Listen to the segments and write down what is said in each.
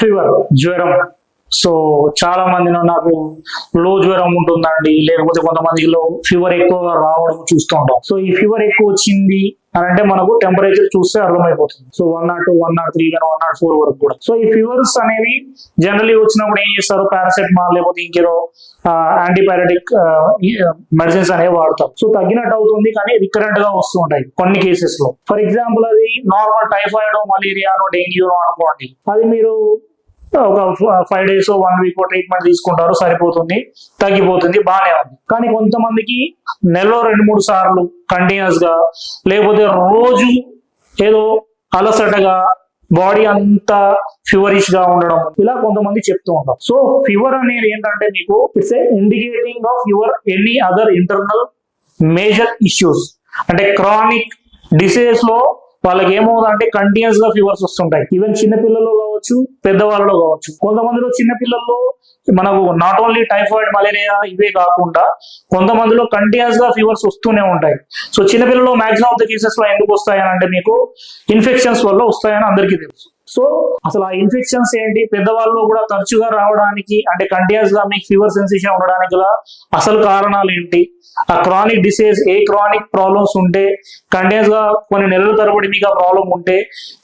Fever జ్వరం. So చాలా మందిలో నాకు లో జ్వరం ఉంటుందండి. లేకపోతే కొంతమందిలో ఫీవర్ ఎక్కువ రావడం చూస్తూ ఉంటాం. సో ఈ ఫీవర్ ఎక్కువ వచ్చింది అని అంటే మనకు టెంపరేచర్ చూస్తే అర్థమైపోతుంది. So one nought two one nought three కానీ వన్ నాట్ ఫోర్ వరకు కూడా. సో ఈ ఫీవర్స్ అనేవి జనరలీ వచ్చినప్పుడు ఏం చేస్తారు? పారాసెటమాల్ లేకపోతే ఇంకేదో యాంటీబయాటిక్ మెడిసిన్స్ అనేవి వాడతాం సో తగ్గినట్టు అవుతుంది కానీ రికరెంట్గా వస్తూ ఉంటాయి కొన్ని కేసెస్లో. ఫర్ ఎగ్జాంపుల్ అది నార్మల్ టైఫాయిడ్ మలేరియానో డెంగ్యూనో అనుకోండి. అది మీరు ఒక five days one week treatment తీసుకుంటారు సరిపోతుంది తగ్గిపోతుంది బాగానే ఉంది. కానీ కొంతమందికి నెలలో రెండు మూడు సార్లు కంటిన్యూస్గా లేకపోతే రోజు ఏదో అలసటగా బాడీ అంతా ఫీవరిష్గా ఉండడం. ఇలా కొంతమంది చెప్తూ ఉంటారు. సో ఫీవర్ అనేది ఏంటంటే మీకు it's a indicating of your any other internal major issues అంటే క్రానిక్ డిసీజెస్లో వాళ్ళకి ఏమవుతుందంటే కంటిన్యూస్గా ఫీవర్స్ వస్తుంటాయి. ఈవెన్ చిన్న పిల్లల్లో కావచ్చు పెద్దవాళ్ళలో కావచ్చు. కొంతమందిలో చిన్న పిల్లల్లో మనకు నాట్ ఓన్లీ టైఫాయిడ్ మలేరియా ఇవే కాకుండా కొంతమందిలో కంటిన్యూస్గా ఫీవర్స్ వస్తూనే ఉంటాయి. సో చిన్నపిల్లలు మాక్సిమం ఆఫ్ ద కేసెస్లో ఎందుకు వస్తాయని అంటే మీకు ఇన్ఫెక్షన్స్ వల్ల వస్తాయని అందరికీ తెలుసు. సో అసలు ఆ ఇన్ఫెక్షన్స్ ఏంటి? పెద్దవాళ్ళు కూడా తరచుగా రావడానికి అంటే కంటిన్యూస్గా మీకు ఫీవర్ సెన్సేషన్ ఉండడానికి గల అసలు కారణాలు ఏంటి? ఆ క్రానిక్ డిసీజ్ ఏ క్రానిక్ ప్రాబ్లమ్స్ ఉంటే కంటిన్యూస్గా కొన్ని నెలల తరబడి మీకు ఆ ప్రాబ్లం ఉంటే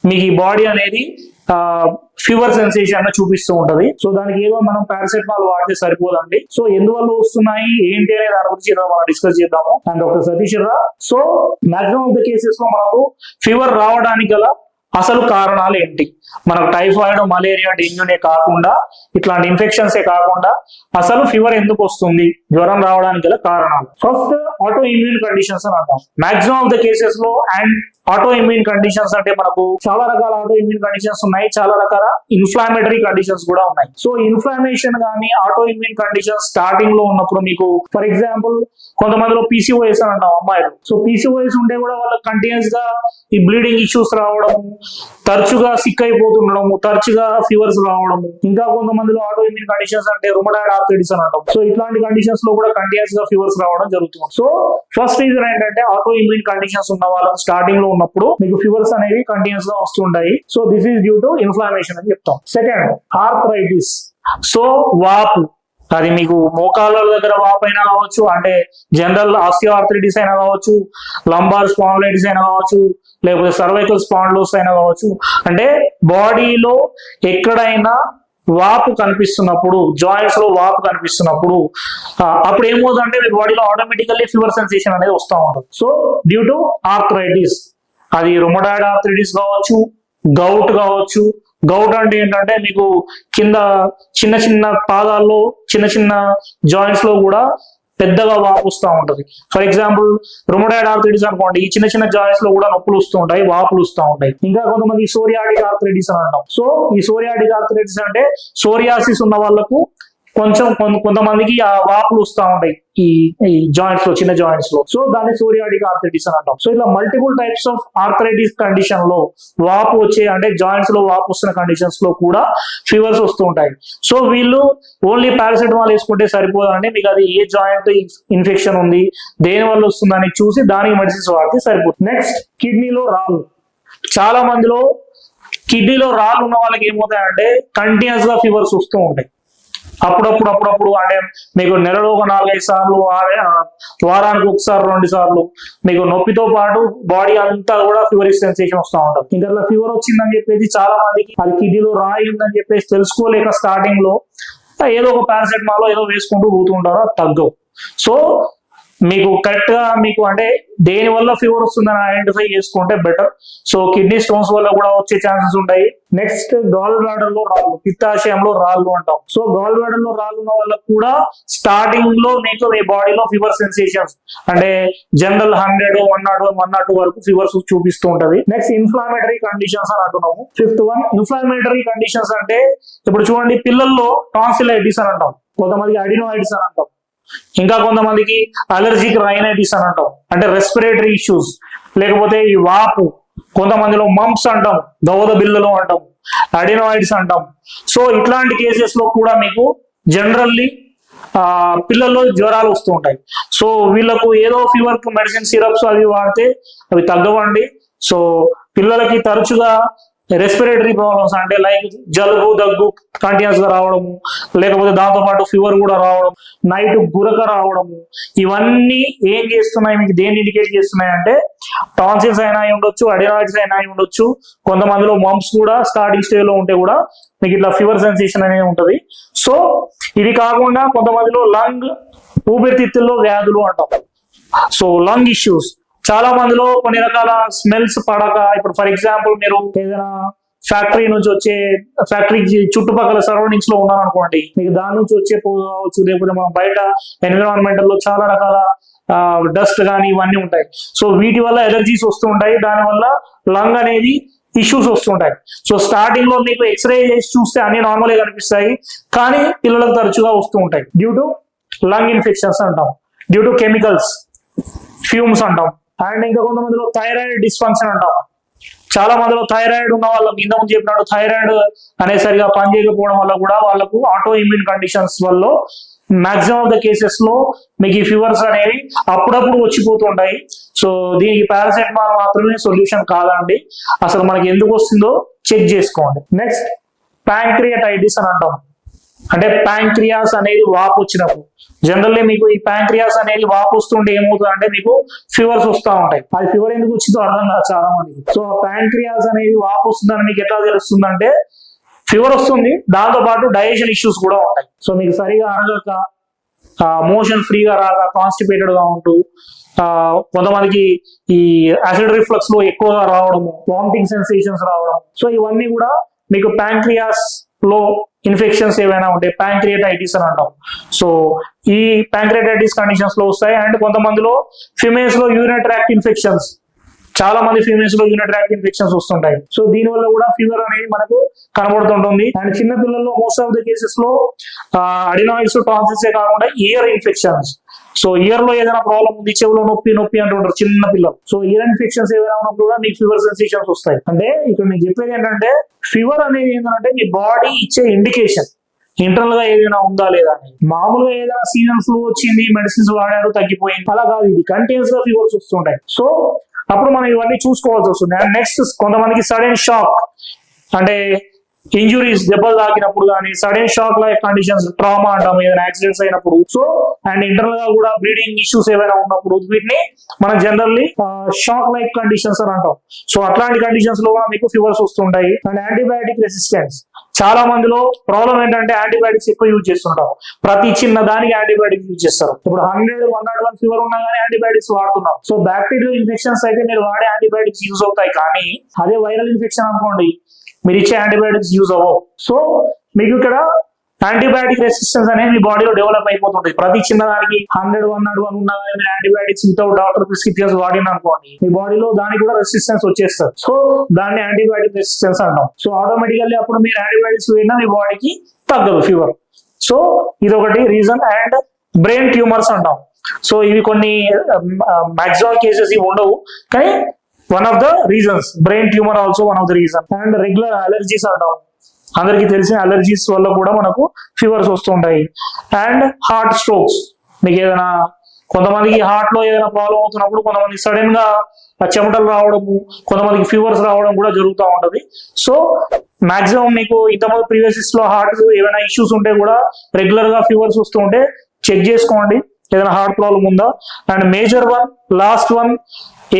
మీకు ఈ బాడీ అనేది ఫీవర్ సెన్సేషన్ చూపిస్తూ ఉంటది. సో దానికి ఏదో మనం పారాసెటమాల్ వాడితే సరిపోదండి. సో ఎందువల్ల వస్తున్నాయి? ఏంటి అనే దాని గురించి మనం డిస్కస్ చేద్దాము. అండ్ డాక్టర్ సతీష్ రా సో మాక్సిమం ఆఫ్ ద కేసెస్లో మనకు ఫీవర్ రావడానికి గల అసలు కారణాలు ఏంటి? మనకు టైఫాయిడ్ మలేరియా డెంగ్యూనే కాకుండా ఇట్లాంటి ఇన్ఫెక్షన్స్ ఏ కాకుండా అసలు ఫీవర్ ఎందుకు వస్తుంది? జ్వరం రావడానికి గల కారణాలు. ఫస్ట్ ఆటో ఇమ్యూన్ కండిషన్స్ అని అంటాం. మాక్సిమం ఆఫ్ ద కేసెస్లో అండ్ ఆటో ఇమ్యూన్ కండిషన్స్ అంటే మనకు చాలా రకాల ఆటో ఇమ్యూన్ కండిషన్స్ ఉన్నాయి. చాలా రకాల ఇన్ఫ్లామేటరీ కండిషన్స్ కూడా ఉన్నాయి. సో ఇన్ఫ్లామేషన్ కానీ ఆటో ఇమ్యూన్ కండిషన్స్ స్టార్టింగ్లో ఉన్నప్పుడు మీకు ఫర్ ఎగ్జాంపుల్ కొంతమందిలో పీసీఓఎస్ అని అంటాం అమ్మాయిలు. సో పీసీఓఎస్ ఉంటే కూడా వాళ్ళకి కంటిన్యూస్గా ఈ బ్లీడింగ్ ఇష్యూస్ రావడం తరచుగా సిక్ అయిపోతుండడము తరచుగా ఫీవర్స్ రావడము. ఇంకా కొంతమందిలో ఆటో ఇమ్యూన్ కండిషన్స్ అంటే రుమటాయిడ్ ఆర్థరైటిస్ అని అంటాం. సో ఇట్లాంటి కండిషన్స్లో కూడా కంటిన్యూస్గా ఫీవర్స్ రావడం జరుగుతుంది. సో ఫస్ట్ రీజన్ ఏంటంటే ఆటో ఇమ్యూన్ కండిషన్స్ ఉన్న వాళ్ళకి స్టార్టింగ్లో ఉన్నప్పుడు మీకు ఫీవర్స్ అనేవి కంటిన్యూస్గా వస్తుంటాయి so this is due to inflammation అని చెప్తాం. సెకండ్ ఆర్థరైటిస్ సో వాపు. అది మీకు మోకాళ్ళ దగ్గర వాపు అయినా కావచ్చు అంటే జనరల్ ఆస్టియో ఆర్థరైటిస్ అయినా కావచ్చు లంబార్ స్పాన్లైటిస్ అయినా కావచ్చు లేకపోతే సర్వైకల్ స్పాండ్లోస్ అయినా కావచ్చు. అంటే బాడీలో ఎక్కడైనా వాపు కనిపిస్తున్నప్పుడు జాయింట్స్లో వాపు కనిపిస్తున్నప్పుడు అప్పుడు ఏమవుతుందంటే మీ బాడీలో ఆటోమేటికల్లీ ఫీవర్ సెన్సేషన్ అనేది వస్తూ ఉంటుంది. సో డ్యూ టు ఆర్థరైటిస్ అది రొమడాయిడ్ ఆర్థరైటిస్ కావచ్చు గౌట్ కావచ్చు. గౌట్ అంటే ఏంటంటే మీకు కింద చిన్న చిన్న పాదాల్లో చిన్న చిన్న జాయింట్స్లో కూడా పెద్దగా వాపు వస్తూ ఉంటది. ఫర్ ఎగ్జాంపుల్ రుమడాయిడ్ ఆర్థరైటిస్ అనుకోండి ఈ చిన్న చిన్న జాయింట్స్లో కూడా నొప్పులు వస్తూ ఉంటాయి వాపులు వస్తూ ఉంటాయి. ఇంకా కొంతమంది సోరియాటిక్ ఆర్థరైటిస్ అని అంటాం. సో ఈ సోరియాటిక్ ఆర్థరైటిస్ అంటే సోరియాసిస్ ఉన్న వాళ్ళకు కొంచెం కొంత- కొంతమందికి ఆ వాపులు వస్తూ ఉంటాయి. ఈ ఈ జాయింట్స్లో చిన్న జాయింట్స్లో. సో దాన్ని సోరియాటిక్ ఆర్థరైటిస్ అని అంటాం. సో ఇలా మల్టిపుల్ టైప్స్ ఆఫ్ ఆర్థరైటిస్ కండిషన్లో వాపు వచ్చే అంటే జాయింట్స్లో వాపు వస్తున్న కండిషన్స్లో కూడా ఫీవర్స్ వస్తూ ఉంటాయి. సో వీళ్ళు ఓన్లీ పారాసెటమాల్ వేసుకుంటే సరిపోదండి. మీకు అది ఏ జాయింట్ ఇన్ఫెక్షన్ ఉంది దేని వల్ల వస్తుందని చూసి దానికి మెడిసిన్స్ వాడితే సరిపోతుంది. నెక్స్ట్ కిడ్నీలో రాళ్ళు. చాలా మందిలో కిడ్నీలో రాళ్ళు ఉన్న వాళ్ళకి ఏమవుతాయంటే కంటిన్యూస్గా ఫీవర్స్ వస్తూ ఉంటాయి. అప్పుడప్పుడు అప్పుడప్పుడు అంటే మీకు నెలలో ఒక నాలుగైదు సార్లు వారానికి ఒకసారి రెండు సార్లు మీకు నొప్పితో పాటు బాడీ అంతా కూడా ఫీవర్ సెన్సేషన్ వస్తూ ఉంటుంది. ఇంకా ఫీవర్ వచ్చిందని చెప్పేసి చాలా మందికి అది కిడ్నీలో రాయి ఉందని చెప్పేసి తెలుసుకోలేక స్టార్టింగ్లో ఏదో ఒక పారాసెటమాల్ ఏదో వేసుకుంటూ పోతుంటారో తగ్గవు. సో మీకు కరెక్ట్గా మీకు అంటే దేని వల్ల ఫీవర్ వస్తుందని ఐడెంటిఫై చేసుకుంటే బెటర్ సో కిడ్నీ స్టోన్స్ వల్ల కూడా వచ్చే ఛాన్సెస్ ఉంటాయి. నెక్స్ట్ గాల్ బ్లాడర్లో రాళ్ళు పిత్తాశయంలో రాళ్ళు అంటాం. సో గాల్ బ్లాడర్లో రాళ్ళు ఉన్న వాళ్ళకి కూడా స్టార్టింగ్లో మీకు మీ బాడీలో ఫీవర్ సెన్సేషన్స్ అంటే general hundred one nought one one nought two వరకు ఫీవర్స్ చూపిస్తూ ఉంటది. నెక్స్ట్ ఇన్ఫ్లామేటరీ కండిషన్స్ అని అంటున్నాము. ఫిఫ్త్ వన్ ఇన్ఫ్లామేటరీ కండిషన్స్ అంటే ఇప్పుడు చూడండి పిల్లల్లో టాన్సిలైటిస్ అని అంటాం. కొంతమంది అడినో ఐడిస్ అని అంటాం. ఇంకా కొంతమందికి అలర్జిక్ రైనైటిస్ అని అంటాం. అంటే రెస్పిరేటరీ ఇష్యూస్ లేకపోతే ఈ వాపు కొంతమందిలో మంప్స్ అంటాం దౌద బిల్లలు అంటాం అడినాయిడ్స్ అంటాం. సో ఇట్లాంటి కేసెస్లో కూడా మీకు జనరల్లీ ఆ పిల్లల్లో జ్వరాలు వస్తూ ఉంటాయి. సో వీళ్ళకు ఏదో ఫీవర్ మెడిసిన్ సిరప్స్ అవి వాడితే అవి తగ్గవండి. సో పిల్లలకి తరచుగా రెస్పిరేటరీ ప్రాబ్లమ్స్ అంటే లైక్ జలుబు దగ్గు కంటిన్యూస్గా రావడము లేకపోతే దాంతో పాటు ఫీవర్ కూడా రావడం నైట్ గురక రావడము ఇవన్నీ ఏం చేస్తున్నాయి మీకు దేన్ని ఇండికేట్ చేస్తున్నాయి అంటే టాన్సిల్స్ అయినా అయి ఉండొచ్చు అడినాయిడ్స్ అయినా అయి ఉండొచ్చు కొంతమందిలో మంప్స్ కూడా స్టార్టింగ్ స్టేజ్లో ఉంటే కూడా మీకు ఇట్లా ఫీవర్ సెన్సేషన్ అనేది ఉంటది. సో ఇది కాకుండా కొంతమందిలో లంగ్ ఊపిరితిత్తుల్లో వ్యాధులు అంటాం. సో లంగ్ ఇష్యూస్ చాలా మందిలో కొన్ని రకాల స్మెల్స్ పడక. ఇప్పుడు ఫర్ ఎగ్జాంపుల్ మీరు ఏదైనా ఫ్యాక్టరీ నుంచి వచ్చే ఫ్యాక్టరీ చుట్టుపక్కల సరౌండింగ్స్లో ఉన్నారనుకోండి మీకు దాని నుంచి వచ్చే పోవచ్చు లేకపోతే మనం బయట ఎన్విరాన్మెంటల్లో చాలా రకాల డస్ట్ కానీ ఇవన్నీ ఉంటాయి. సో వీటి వల్ల ఎలర్జీస్ వస్తూ ఉంటాయి. దానివల్ల లంగ్ అనేది ఇష్యూస్ వస్తుంటాయి సో స్టార్టింగ్లో మీకు ఎక్స్రే చేసి చూస్తే అన్ని నార్మల్ కనిపిస్తాయి. కానీ పిల్లలకు తరచుగా వస్తూ ఉంటాయి. డ్యూ టు లంగ్ ఇన్ఫెక్షన్స్ అంటాం. డ్యూ టు కెమికల్స్ ఫ్యూమ్స్ అంటాం. అండ్ ఇంకా కొంతమందిలో థైరాయిడ్ డిస్ఫంక్షన్ అంటాం. చాలా మందిలో థైరాయిడ్ ఉన్న వాళ్ళకి ఇంత ముందు చెప్పినట్టు థైరాయిడ్ అనేసరిగా పనిచేయకపోవడం వల్ల కూడా వాళ్ళకు ఆటో ఇమ్యూన్ కండిషన్స్ వల్ల మాక్సిమం ఆఫ్ ద కేసెస్లో మీకు ఈ ఫీవర్స్ అనేవి అప్పుడప్పుడు వచ్చిపోతుంటాయి సో దీనికి పారాసెటమాల్ మాత్రమే సొల్యూషన్ కాదండి. అసలు మనకి ఎందుకు వస్తుందో చెక్ చేసుకోండి. నెక్స్ట్ ప్యాంక్రియటైటిస్ అని అంటాం. అంటే ప్యాంక్రియాస్ అనేది వాపు వచ్చినప్పుడు. జనరల్లీ మీకు ఈ ప్యాంక్రియాస్ అనేది వాపు వస్తుంటే ఏమవుతుంది అంటే మీకు ఫీవర్స్ వస్తూ ఉంటాయి. అది ఫీవర్ ఎందుకు వచ్చిందో అర్థం కాదు చాలా మందికి. సో ప్యాంక్రియాస్ అనేది వాపు వస్తుందని మీకు ఎట్లా తెలుస్తుందంటే ఫీవర్ వస్తుంది దాంతో పాటు డైజెషన్ ఇష్యూస్ కూడా ఉంటాయి. సో మీకు సరిగా అరగక మోషన్ ఫ్రీగా రాక కాన్స్టిపేటెడ్గా ఉంటూ ఆ, కొంతమందికి ఈ యాసిడ్ రిఫ్లక్స్లో ఎక్కువగా రావడము వామిటింగ్ సెన్సేషన్స్ రావడం సో ఇవన్నీ కూడా మీకు ప్యాంక్రియాస్ లో ఇన్ఫెక్షన్స్ ఏవైనా ఉంటాయి ప్యాంక్రియేటైటిస్ అని అంటాం. సో ఈ ప్యాంక్రియేటైటిస్ కండిషన్స్లో వస్తాయి అండ్ కొంతమందిలో ఫిమేల్స్లో యూరిన్ ట్రాక్ట్ ఇన్ఫెక్షన్స్ చాలా మంది ఫీమేల్స్లో యూనిట్ ట్రాక్ ఇన్ఫెక్షన్స్ వస్తుంటాయి. సో దీని వల్ల కూడా ఫీవర్ అనేది మనకు కనబడుతుంటుంది. అండ్ చిన్న పిల్లల్లో మోస్ట్ ఆఫ్ ద కేసెస్లో అడినాయిడ్స్ టాన్సిల్స్ కాకుండా ఇయర్ ఇన్ఫెక్షన్స్ సో ఇయర్లో ఏదైనా ప్రాబ్లం ఉంది చెవులో నొప్పి నొప్పి అంటుంటారు చిన్న పిల్లలు. సో ఇయర్ ఇన్ఫెక్షన్స్ ఏదైనా ఉన్నప్పుడు కూడా మీకు ఫీవర్ సెన్సేషన్స్ వస్తాయి. అంటే ఇక్కడ నేను చెప్పేది ఏంటంటే ఫీవర్ అనేది ఏంటంటే మీ బాడీ ఇచ్చే ఇండికేషన్ ఇంటర్నల్గా ఏదైనా ఉందా లేదా అని. మామూలుగా ఏదైనా సీజన్ ఫ్లూ వచ్చింది మెడిసిన్స్ వాడారు తగ్గిపోయింది. అలా కాదు ఇది కంటిన్యూస్గా ఫీవర్స్ వస్తుంటాయి. సో అప్పుడు మనం ఇవన్నీ చూసుకోవాల్సి వస్తుంది. అండ్ నెక్స్ట్ కొంతమందికి సడన్ షాక్ అంటే ఇంజురీస్ దెబ్బలు తాకినప్పుడు కానీ sudden shock life conditions trauma అంటాం ఏదైనా యాక్సిడెంట్స్ అయినప్పుడు. సో అండ్ ఇంటర్నల్గా కూడా బ్లీడింగ్ ఇష్యూస్ ఏవైనా ఉన్నప్పుడు వీటిని మనం జనరల్లీ షాక్ లైఫ్ కండిషన్స్ అని అంటాం. సో అట్లాంటి కండిషన్స్లో కూడా మీకు ఫీవర్స్ వస్తుంటాయి. And antibiotic resistance. చాలా మందిలో ప్రాబ్లం ఏంటంటే యాంటీబయాటిక్స్ ఎక్కువ యూజ్ చేస్తుంటాం. ప్రతి చిన్న దానికి యాంటీబయాటిక్స్ యూజ్ చేస్తారు. ఇప్పుడు hundred one not one fever ఉన్నా కానీ యాంటీబయాటిక్స్ వాడుతున్నాం. సో బ్యాక్టీరియల్ ఇన్ఫెక్షన్స్ అయితే మీరు వాడే యాంటీబయాటిక్స్ యూజ్ అవుతాయి. కానీ అదే వైరల్ ఇన్ఫెక్షన్ అనుకోండి మీరు ఇచ్చే యాంటీబయాటిక్స్ యూజ్ అవ్వవు. సో మీకు ఇక్కడ యాంటీబయాటిక్ రెసిస్టెన్స్ అనేది మీ బాడీలో డెవలప్ అయిపోతుంది. ప్రతి చిన్న దానికి హండ్రెడ్ వన్ హండ్రెడ్ వన్ ఉన్నా కానీ మీరు యాంటీబయాటిక్స్ వితౌట్ డాక్టర్ ప్రిస్క్రిప్షన్స్ వాడిన అనుకోండి మీ బాడీలో దానికి కూడా రెసిస్టెన్స్ వచ్చేస్తుంది. సో దాన్ని యాంటీబయాటిక్ రెసిస్టెన్స్ అంటాం. సో ఆటోమేటికల్లీ అప్పుడు మీరు యాంటీబయాటిక్స్ వేడినా మీ బాడీకి తగ్గదు ఫీవర్ సో ఇది ఒకటి రీజన్ అండ్ బ్రెయిన్ ట్యూమర్స్ అంటాం. సో ఇవి కొన్ని um, um, మాక్సిమం కేసెస్ ఇవి ఉండవు. కానీ one of the reasons brain tumour also one of the reason and regular allergies అంటాం అందరికీ తెలిసిన అలర్జీస్ వల్ల కూడా మనకు ఫీవర్స్ వస్తుంటాయి. అండ్ హార్ట్ స్ట్రోక్స్ మీకు ఏదైనా కొంతమందికి హార్ట్లో ఏదైనా ప్రాబ్లం అవుతున్నప్పుడు కొంతమంది సడన్గా ఆ చెమటలు రావడము కొంతమందికి ఫీవర్స్ రావడం కూడా జరుగుతూ ఉంటది. సో మాక్సిమం మీకు ఇంతమంది ప్రీవియస్లో హార్ట్ ఏమైనా ఇష్యూస్ ఉంటే కూడా రెగ్యులర్గా ఫీవర్స్ వస్తూ ఉంటే చెక్ చేసుకోండి. ఏదైనా హార్ట్ ప్రాబ్లం ఉందా? And major one last one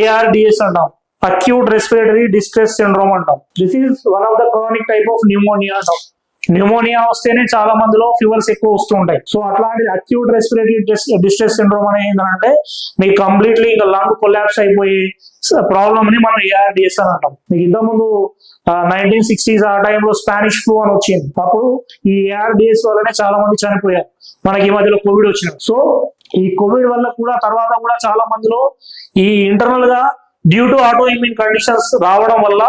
ARDS అంటాం. అక్యూట్ రెస్పిరేటరీ డిస్ట్రెస్ సిండ్రోమ్ అంటాం. This is one of the chronic type of pneumonia అంటాం. న్యూమోనియా వస్తేనే చాలా మందిలో ఫీవర్స్ ఎక్కువ వస్తూ ఉంటాయి. సో అట్లాంటి అక్యూట్ రెస్పిరేటరీ డిస్ట్రెస్ సిండ్రోమ్ అనేది ఏంటంటే మీకు కంప్లీట్లీ ఇంకా లంగ్ కొలాప్స్ అయిపోయి ప్రాబ్లమ్ని మనం ఏఆర్డిఎస్ అని అంటాం. మీకు ఇంతకుముందు నైన్టీన్ సిక్స్టీస్ ఆ టైంలో స్పానిష్ ఫ్లూ అని వచ్చింది. అప్పుడు ఈ ఏఆర్డిఎస్ వల్లనే చాలా మంది చనిపోయారు. మనకి ఈ మధ్యలో కోవిడ్ వచ్చినాయి సో ఈ కోవిడ్ వల్ల కూడా తర్వాత కూడా చాలా మందిలో ఈ ఇంటర్నల్గా due to auto immune conditions రావడం వల్ల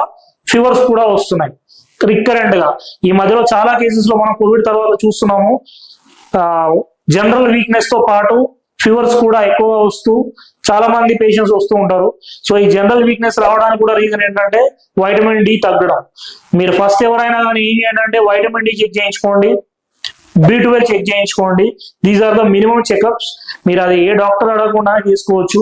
ఫీవర్స్ కూడా వస్తున్నాయి. రికరెంట్గా. ఈ మధ్యలో చాలా కేసెస్లో మనం కోవిడ్ తర్వాత చూస్తున్నాము. జనరల్ వీక్నెస్తో పాటు ఫీవర్స్ కూడా ఎక్కువగా వస్తూ చాలా మంది పేషెంట్స్ వస్తూ ఉంటారు. సో ఈ జనరల్ వీక్నెస్ రావడానికి కూడా రీజన్ ఏంటంటే వైటమిన్ డి తగ్గడం. మీరు ఫస్ట్ ఎవరైనా కానీ ఏం చేయండి అంటే వైటమిన్ డి చెక్ చేయించుకోండి. బి ట్వెల్వ్ చెక్ చేయించుకోండి. These are the minimum checkups మీరు అది ఏ డాక్టర్ అడగకుండా చేసుకోవచ్చు.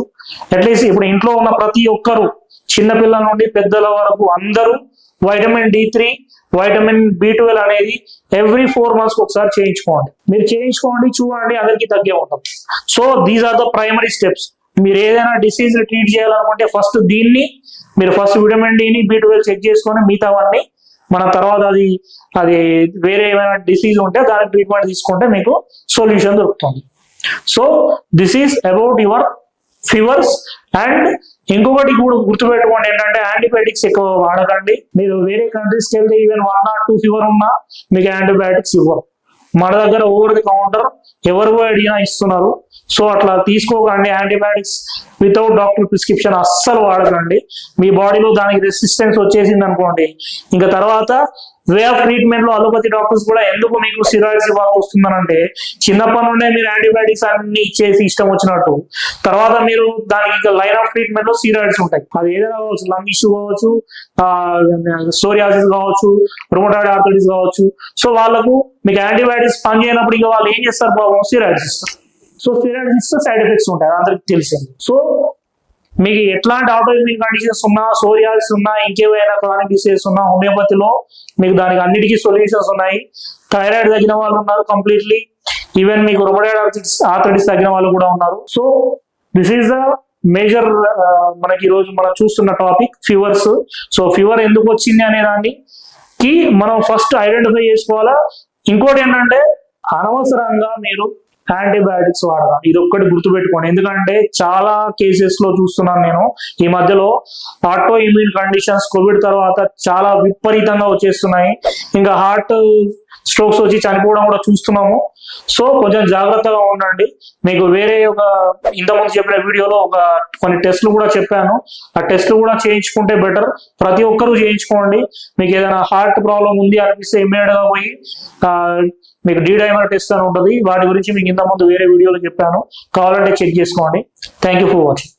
అట్లీస్ట్ ఇప్పుడు ఇంట్లో ఉన్న ప్రతి ఒక్కరు చిన్నపిల్లల నుండి పెద్దల వరకు అందరూ vitamin D three vitamin B twelve అనేది ఎవ్రీ ఫోర్ మంత్స్ ఒకసారి చేయించుకోండి. మీరు చేయించుకోండి చూడండి అందరికీ తగ్గే ఉంటుంది. So these are the primary steps మీరు ఏదైనా డిసీజ్ ట్రీట్ చేయాలనుకుంటే ఫస్ట్ దీన్ని మీరు ఫస్ట్ విటమిన్ డిని బి ట్వెల్వ్ చెక్ చేసుకొని మిగతావన్నీ మన తర్వాత అది అది వేరే ఏమైనా డిసీజ్ ఉంటే దానికి ట్రీట్మెంట్ తీసుకుంటే మీకు సొల్యూషన్ దొరుకుతుంది. So this is about your fevers and ఇంకొకటి కూడా గుర్తుపెట్టుకోండి ఏంటంటే యాంటీబయాటిక్స్ ఎక్కువ వాడకండి. మీరు వేరే కంట్రీస్కి వెళ్తే even one not two fever ఉన్నా మీకు యాంటీబయాటిక్స్ ఇవ్వరు. మన దగ్గర ఓవర్ ది కౌంటర్ ఎవరు అడిగినా ఇస్తున్నారు? సో అట్లా తీసుకోకండి యాంటీబయాటిక్స్ వితౌట్ డాక్టర్ ప్రిస్క్రిప్షన్ అస్సలు వాడకండి. మీ బాడీలో దానికి రెసిస్టెన్స్ వచ్చేసింది అనుకోండి ఇంకా తర్వాత వే ఆఫ్ ట్రీట్మెంట్లో అలోపతి డాక్టర్స్ కూడా ఎందుకు మీకు సిరాయిడ్స్ ఇవ్వాల్సి వస్తుందనంటే చిన్నప్పటి నుండే మీరు యాంటీబయాటిక్స్ అన్ని ఇచ్చేసి ఇష్టం వచ్చినట్టు. తర్వాత మీరు దానికి లైన్ ఆఫ్ ట్రీట్మెంట్లో సిరాయిడ్స్ ఉంటాయి. అది ఏదైనా కావచ్చు లంగ్ ఇష్యూ కావచ్చు సోరియాసిస్ కావచ్చు రొమటాయిడ్ ఆర్థరైటిస్ కావచ్చు. సో వాళ్ళకు మీకు యాంటీబయాటిక్స్ పని చేయనప్పుడు ఇక వాళ్ళు ఏం చేస్తారు బాబు సిరాయిడ్స్ ఇస్తారు. సో స్టెరాయిడ్స్ ఇస్తే సైడ్ ఎఫెక్ట్స్ ఉంటాయి అందరికి తెలిసింది. సో మీకు ఎట్లాంటి ఆటోఇమ్యూన్ కండిషన్స్ ఉన్నా సోరియాసిస్ ఉన్నా ఇంకేవైనా క్రానిక్ డిసీజెస్ ఉన్నా హోమియోపతిలో మీకు దానికి అన్నిటికీ సొల్యూషన్స్ ఉన్నాయి. థైరాయిడ్ తగిన వాళ్ళు ఉన్నారు కంప్లీట్లీ. ఈవెన్ మీకు రొమటైడ్ ఆర్థరైటిస్ ఆర్థరైటిస్ తగిన వాళ్ళు కూడా ఉన్నారు. So this is the major మనకి ఈ రోజు మనం చూస్తున్న టాపిక్ ఫీవర్స్ సో ఫీవర్ ఎందుకు వచ్చింది అనే దాన్ని కి మనం ఫస్ట్ ఐడెంటిఫై చేసుకోవాలా? ఇంకోటి ఏంటంటే అనవసరంగా మీరు యాంటీబయాటిక్స్ వాడదాం ఇది ఒక్కటి గుర్తుపెట్టుకోండి. ఎందుకంటే చాలా కేసెస్లో చూస్తున్నాను నేను. ఈ మధ్యలో ఆటో ఇమ్యూన్ కండిషన్స్ కోవిడ్ తర్వాత చాలా విపరీతంగా వచ్చేస్తున్నాయి. ఇంకా హార్ట్ స్ట్రోక్స్ వచ్చి చనిపోవడం కూడా చూస్తున్నాము. సో కొంచెం జాగ్రత్తగా ఉండండి. మీకు వేరే ఒక ఇంతకుముందు చెప్పిన వీడియోలో ఒక కొన్ని టెస్ట్లు కూడా చెప్పాను. ఆ టెస్ట్లు కూడా చేయించుకుంటే బెటర్. ప్రతి ఒక్కరూ చేయించుకోండి. మీకు ఏదైనా హార్ట్ ప్రాబ్లం ఉంది అనిపిస్తే ఇమ్మీడియట్గా పోయి మీకు డీ డైమర్ టెస్ట్ అని ఉంటుంది. వాటి గురించి మీకు ఇంతకుముందు వేరే వీడియోలో చెప్పాను. కావాలంటే చెక్ చేసుకోండి. Thank you for watching